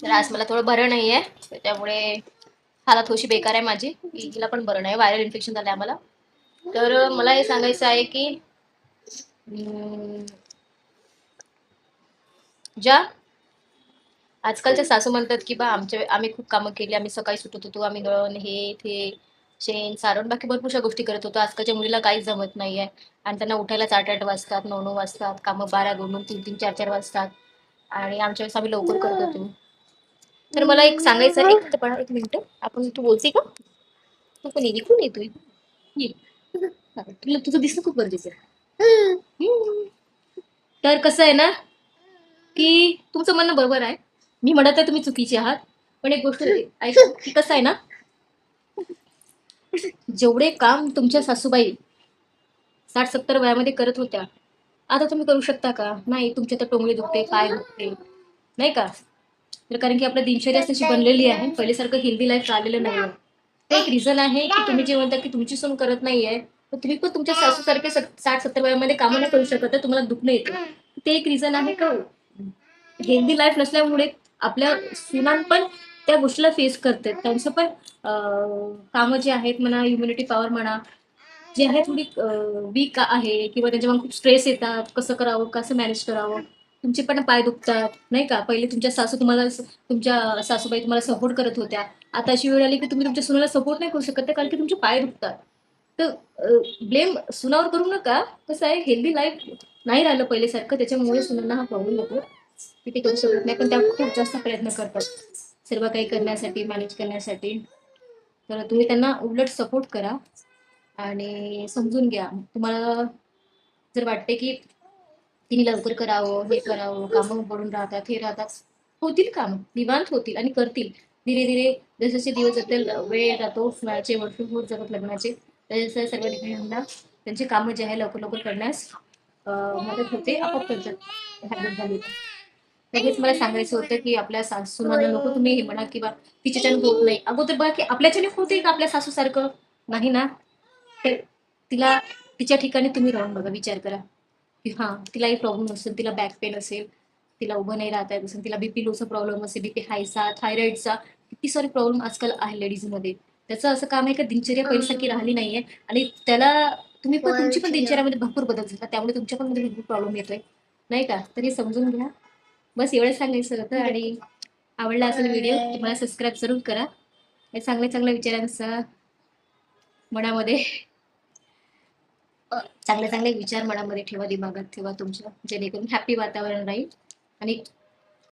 तर आज मला थोडं बरं नाही आहे त्याच्यामुळे हालत थोडीशी बेकार आहे माझी. हिला पण बरं नाही. व्हायरल इन्फेक्शन झालं आहे आम्हाला. तर मला हे सांगायचं आहे की ज्या आजकालच्या सासू म्हणतात की बा आमच्या आम्ही खूप कामं केली. आम्ही सकाळी सुटत होतो. आम्ही गळण हे ते शेण सारण बाकी भरपूरशा गोष्टी करत होतो. आजकालच्या मुलीला काहीच जमत नाही आहे आणि त्यांना उठायला आठ आठ वाजतात. नऊ नऊ वाजतात. कामं बारा दोन दोन तीन तीन चार चार वाजतात. आणि आमच्या वेळेस आम्ही लवकर करत होतो. तर मला एक सांगायचं आहे एक पडा एक मिनिट. आपण तू बोलते का? तू पण येईल कोण येतोय ये. तुला तुझं दिसणं खूप गरजेचं आहे. तर कसं आहे ना की तुमचं म्हणणं बरोबर आहे. मी म्हणत आहे तुम्ही चुकीचे आहात. पण एक गोष्ट ऐक की कसं आहे ना जेवढे काम तुमच्या सासूबाई साठ सत्तर वयामध्ये करत होत्या आता तुम्ही करू शकता का? नाही तुमचे तर टोंगळे दुखते पाय दुखते. नाही का? तर कारण की आपल्या दिनचर्या तशी बनलेली आहे. पहिल्यासारखं हेल्दी लाईफ चाललेलं नाही आहे ते एक रिझन आहे की तुम्ही जे म्हणता की तुमची सून करत नाहीये तर तुम्ही पण तुमच्या सासूसारखे सारख्या साठ सत्तर वयामध्ये कामं नाही करू शकत तर तुम्हाला दुखणं येतं. ते एक रिझन आहे का हो? हेल्दी लाईफ नसल्यामुळे आपल्या सुनान पण त्या गोष्टीला फेस करतात त्यांचं पण काम कामं जे आहेत म्हणा इम्युनिटी पॉवर म्हणा जे आहे थोडी वीक आहे किंवा त्याच्यामुळे खूप स्ट्रेस येतात. कसं करावं कसं मॅनेज करावं? तुमचे पण पाय दुखतात नाही का? पहिले तुमच्या सासू तुम्हाला तुमच्या सासूबाई तुम्हाला सपोर्ट करत होत्या. आता अशी वेळ आली की तुम्ही तुमच्या सुनाला सपोर्ट नाही करू शकत कारण की तुमचे पाय दुखतात. तर ब्लेम सुनावर करू नका. कसं आहे हेल्दी लाईफ नाही राहिलं पहिलेसारखं त्याच्यामुळे सुनांना हा प्रॉब्लेम होतो. ते करू शकत नाही पण त्या खूप जास्त प्रयत्न करतात. सर्व काही करण्यासाठी मॅनेज करण्यासाठी. तर तुम्ही त्यांना उलट सपोर्ट करा. आणि समजून घ्या. तुम्हाला जर वाटते की तिने लवकर करावं हे करावं कामं पडून राहतात हे राहतात. होतील काम निवांत होतील आणि करतील. धीरे धीरे जसजसे जसे दिवस जातील वेळ जातो वयाचे वर्ष होत जातात लग्नाचे तसे सर्व ठिकाणी त्यांचे कामं जे आहे लवकर लवकर करण्यास मदत होते आपोआप करतात हॅबिट झाली. लगेच मला सांगायचं होतं की आपल्या सासूला नको तुम्ही हे म्हणा किंवा तिच्याच्याने होत नाही. अगोदर बघा की आपल्याच्याने होते का आपल्या सासूसारखं? नाही ना? तर तिला तिच्या ठिकाणी तुम्ही राहून बघा विचार करा. हां तिलाही प्रॉब्लेम असेल तिला बॅक पेन असेल तिला उभं नाही राहता येत असेल तिला बीपी लोचा प्रॉब्लेम असेल बीपी हायचा थायरॉइडचा किती सारे प्रॉब्लेम आजकाल आहे लेडीजमध्ये त्याचं असं काम आहे की दिनचर्या पहिल्यासारखी राहिली नाहीये आणि त्याला तुम्ही पण तुमची पण दिनचर्यामध्ये भरपूर बदल झाला त्यामुळे तुमच्या पण मध्ये भरपूर प्रॉब्लेम येतोय. नाही का? तर हे समजून घ्या. बस एवढंच सांगायचं होतं आणि आवडला असेल व्हिडिओ तुम्हाला सबस्क्राईब जरूर करा. हे चांगल्या चांगल्या विचारांचा मनामध्ये चांगले चांगले विचार मनामध्ये ठेवा दिमागात ठेवा तुमच्या जेणेकरून हॅपी वातावरण राहील आणि